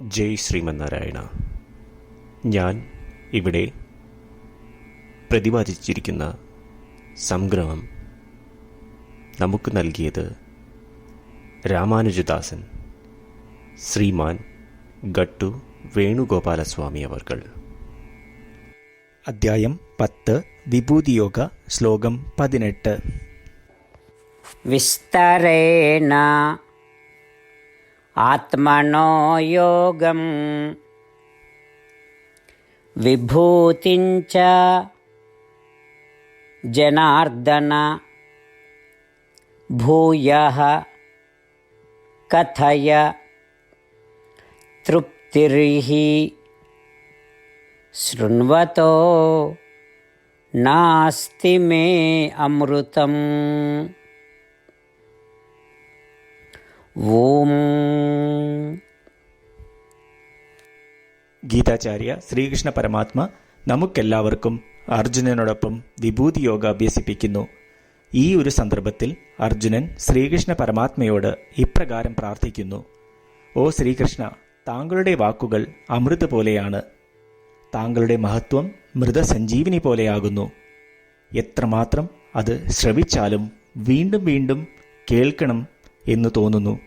ജയ് ശ്രീമന്നാരായണ. ഞാൻ ഇവിടെ പ്രതിപാദിച്ചിരിക്കുന്ന സംഗ്രഹം നമുക്ക് നൽകിയത് രാമാനുജദാസൻ ശ്രീമാൻ ഗട്ടു വേണുഗോപാലസ്വാമി അവർകൾ. അദ്ധ്യായം പത്ത് വിഭൂതിയോഗ ശ്ലോകം പതിനെട്ട്. വിസ്തരേണ आत्मनो योगं विभूतिं जनार्दन। भूयः कथय। तृप्तिर्हि शृण्वतो। नास्ति मे अमृतम्। ഗീതാചാര്യ ശ്രീകൃഷ്ണ പരമാത്മ നമുക്കെല്ലാവർക്കും അർജുനനോടൊപ്പം വിഭൂതി യോഗ അഭ്യസിപ്പിക്കുന്നു. ഈ ഒരു സന്ദർഭത്തിൽ അർജുനൻ ശ്രീകൃഷ്ണ പരമാത്മയോട് ഇപ്രകാരം പ്രാർത്ഥിക്കുന്നു. ഓ ശ്രീകൃഷ്ണ താങ്കളുടെ വാക്കുകൾ അമൃത് പോലെയാണ്. താങ്കളുടെ മഹത്വം മൃതസഞ്ജീവിനി പോലെയാകുന്നു. എത്രമാത്രം അത് ശ്രവിച്ചാലും വീണ്ടും വീണ്ടും കേൾക്കണം എന്ന് തോന്നുന്നു.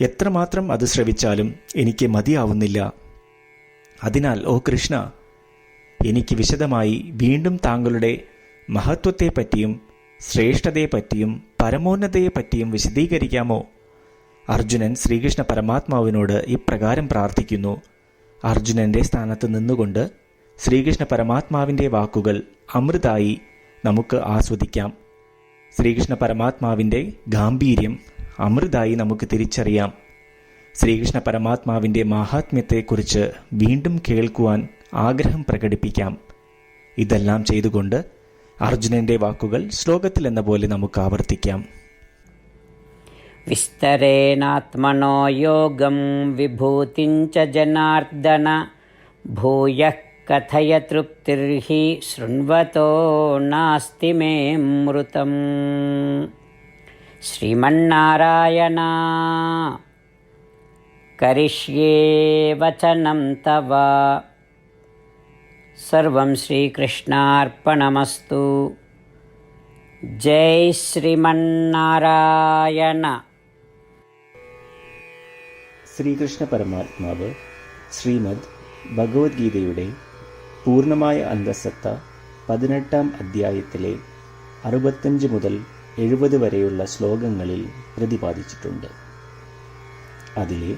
എത്രമാത്രം അത് ശ്രവിച്ചാലും എനിക്ക് മതിയാവുന്നില്ല. അതിനാൽ ഓ കൃഷ്ണ എനിക്ക് വിശദമായി വീണ്ടും താങ്കളുടെ മഹത്വത്തെപ്പറ്റിയും ശ്രേഷ്ഠതയെപ്പറ്റിയും പരമോന്നതയെപ്പറ്റിയും വിശദീകരിക്കാമോ? അർജുനൻ ശ്രീകൃഷ്ണ പരമാത്മാവിനോട് ഇപ്രകാരം പ്രാർത്ഥിക്കുന്നു. അർജുനന്റെ സ്ഥാനത്ത് നിന്നുകൊണ്ട് ശ്രീകൃഷ്ണ പരമാത്മാവിന്റെ വാക്കുകൾ അമൃതായി നമുക്ക് ആസ്വദിക്കാം. ശ്രീകൃഷ്ണ പരമാത്മാവിന്റെ ഗാംഭീര്യം അമൃതായി നമുക്ക് തിരിച്ചറിയാം. ശ്രീകൃഷ്ണ പരമാത്മാവിന്റെ മാഹാത്മ്യത്തെക്കുറിച്ച് വീണ്ടും കേൾക്കുവാൻ ആഗ്രഹം പ്രകടിപ്പിക്കാം. ഇതെല്ലാം ചെയ്തുകൊണ്ട് അർജുനന്റെ വാക്കുകൾ ശ്ലോകത്തിലെന്ന പോലെ നമുക്ക് ആവർത്തിക്കാം. വിസ്തരേണാത്മനോ യോഗം വിഭൂതിഞ്ച ജനാർദ്ദന ഭൂയ കഥയ തൃപ്തിർഹി ശൃൺവതോ നാസ്തി മേ മൃതം. ശ്രീമന്നാരായണ करिष्ये वचनं तव सर्वं श्रीकृष्णार्पणमस्तु जय श्रीमन्नारायण ശ്രീകൃഷ്ണ പരമാത്മാവ് ശ്രീമദ് ഭഗവത്ഗീതയുടെ പൂർണ്ണമായ അന്തസത്ത പതിനെട്ടാം അധ്യായത്തിലെ അറുപത്തഞ്ച് മുതൽ എഴുപത് വരെയുള്ള ശ്ലോകങ്ങളിൽ പ്രതിപാദിച്ചിട്ടുണ്ട് അതിലെ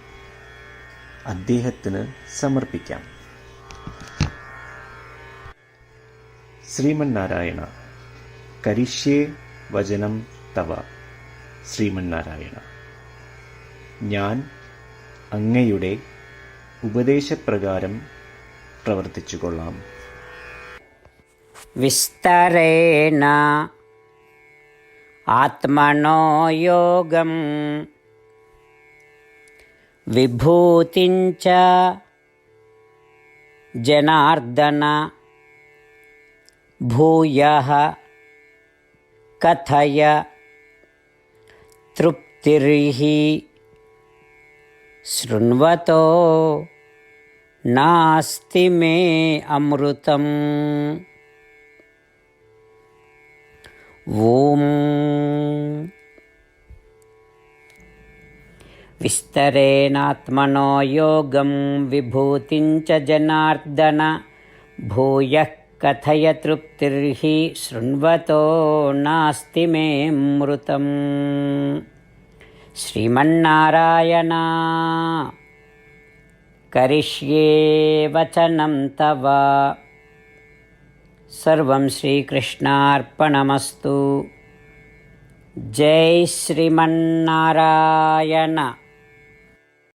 അദ്ദേഹത്തിന് സമർപ്പിക്കാം. ശ്രീമന്നാരായണ കരിഷ്യേ വചനം തവ. ശ്രീമന്നാരായണ ഞാൻ അങ്ങയുടെ ഉപദേശപ്രകാരം പ്രവർത്തിച്ചു കൊള്ളാം വിസ്തരേണ ആത്മനോ യോഗം విభూతించ జనార్దన భూయ కథయ తృప్తిర్హి శృణ్వతో నాస్తి మే అమృతం. ఓం विस्तरेणात्मनो योगं विभूतिं च जनार्दन भूयः कथय तृप्तिर्हि शृण्वतो नास्ति मे मृतम् श्रीमन्नारायण करिष्ये वचनं तव सर्वं श्रीकृष्णार्पणमस्तु जय श्रीमन्नारायण